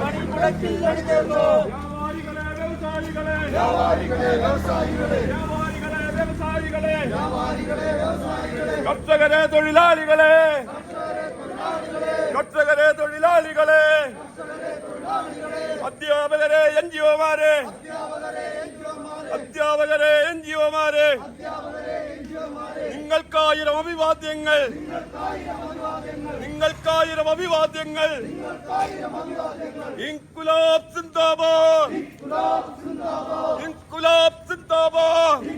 வழிமுடக்கில் அடித்தேர்ந்தோம் வியாபாரிகளே விவசாயிகளே தொழிலாளிகளே! നിങ്ങൾക്കായിരം അഭിവാദ്യങ്ങൾ നിങ്ങൾക്കായിരം അഭിവാദ്യങ്ങൾ ഇൻകുലാബ് സിന്ദാബാദ് ഇൻകുലാബ് സിന്ദാബാദ്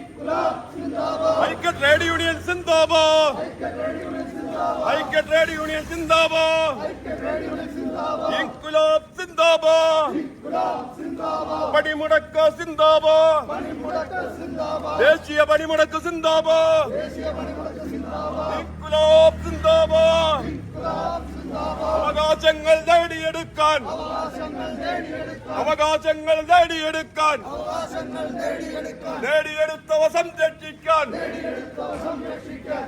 ഐക്യ ട്രേഡ് യൂണിയൻ സിന്ദാബാദ് ഐക്യ ട്രേഡ് യൂണിയൻ സിന്ദാബാദ് ഇൻകുലാബ് സിന്ദാബാദ് പണിമുടക്ക സിന്താബോ ദേശീയ പണിമുടക്ക് സിന്താബോ സിന്ദാബാദ്. അവകാശങ്ങൾ നേടിയെടുക്കാൻ. അവകാശങ്ങൾ നേടിയെടുക്കാൻ. നേടിയെടുത്തവ സംരക്ഷിക്കാൻ.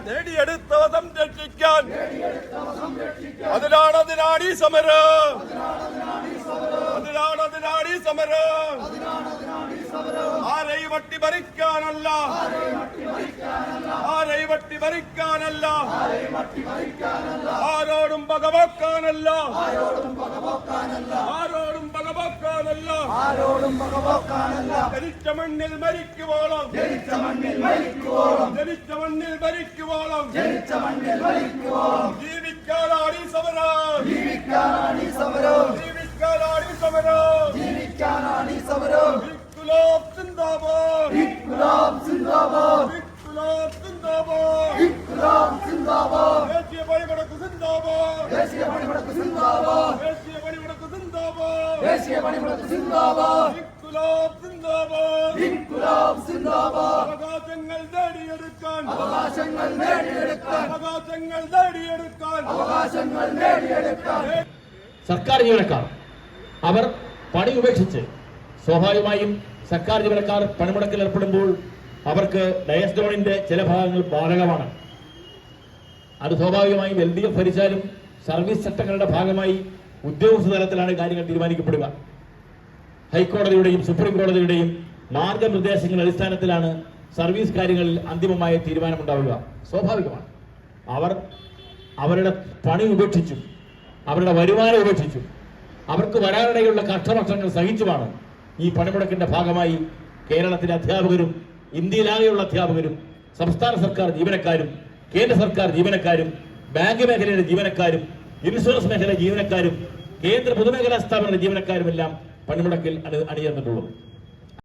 നേടിയെടുത്തവ സംരക്ഷിക്കാൻ. അതിനാണ് അതിനാണ് ഈ സമരം. സമരം. ആരെയും വട്ടി ഭരിക്കാനല്ല? ആരെയും വട്ടി ഭരിക്കാനല്ല? ആരോടും പകവെക്കാനല്ല ആരോടും പകവെക്കാനല്ല ആരോടും പകപോക്കാനല്ല ജനിച്ച മണ്ണിൽ മരിക്കുവോളം. ജനിച്ച മണ്ണിൽ മരിക്കുവോളം. ജനിച്ച മണ്ണിൽ മരിക്കുവോളം. ജനിച്ച മണ്ണിൽ മരിക്കുവോളം. ഇൻകുലാബ് സിന്ദാബാദ് ഇൻകുലാബ് സിന്ദാബാദ് ദേശീയ പണിമുടക്ക് സിന്ദാബാദ് ദേശീയ പണിമുടക്ക് സിന്ദാബാദ് ദേശീയ പണിമുടക്ക് സിന്ദാബാദ് ദേശീയ പണിമുടക്ക് സിന്ദാബാദ് ഇൻകുലാബ് സിന്ദാബാദ് ഇൻകുലാബ് സിന്ദാബാദ് അവകാശങ്ങൾ നേടിയെടുക്കാൻ അവകാശങ്ങൾ നേടിയെടുക്കാൻ അവകാശങ്ങൾ നേടിയെടുക്കാൻ അവകാശങ്ങൾ നേടിയെടുക്കാൻ സർക്കാർ ജീവനക്കാർ അവർ പണി ഉപേക്ഷിച്ച് സ്വാഭാവികമായും സർക്കാർ ജീവനക്കാർ പണിമുടക്കിൽ ഏർപ്പെടുമ്പോൾ അവർക്ക് ഡയസ്റ്റോണിന്റെ ചില ഭാഗങ്ങൾ ബാധകമാണ്. അത് സ്വാഭാവികമായും എൽ ഡി എഫ് ഭരിച്ചാലും സർവീസ് ചട്ടങ്ങളുടെ ഭാഗമായി ഉദ്യോഗസ്ഥ തലത്തിലാണ് കാര്യങ്ങൾ തീരുമാനിക്കപ്പെടുക. ഹൈക്കോടതിയുടെയും സുപ്രീം കോടതിയുടെയും മാർഗനിർദ്ദേശങ്ങളുടെ അടിസ്ഥാനത്തിലാണ് സർവീസ് കാര്യങ്ങളിൽ അന്തിമമായ തീരുമാനമുണ്ടാവുക. സ്വാഭാവികമാണ്. അവർ അവരുടെ പണി ഉപേക്ഷിച്ചു. അവരുടെ വരുമാനം ഉപേക്ഷിച്ചു. അവർക്ക് വരാനിടയുള്ള കഷ്ടനഷ്ടങ്ങൾ സഹിച്ചുമാണ് ഈ പണിമുടക്കിന്റെ ഭാഗമായി കേരളത്തിലെ അധ്യാപകരും ഇന്ത്യയിലാകെയുള്ള അധ്യാപകരും സംസ്ഥാന സർക്കാർ ജീവനക്കാരും കേന്ദ്ര സർക്കാർ ജീവനക്കാരും ബാങ്ക് മേഖലയിലെ ജീവനക്കാരും ഇൻഷുറൻസ് മേഖലയിലെ ജീവനക്കാരും കേന്ദ്ര പൊതുമേഖലാ സ്ഥാപനങ്ങളുടെ ജീവനക്കാരും എല്ലാം പണിമുടക്കിൽ അണി അണിചേർന്നിട്ടുള്ളത്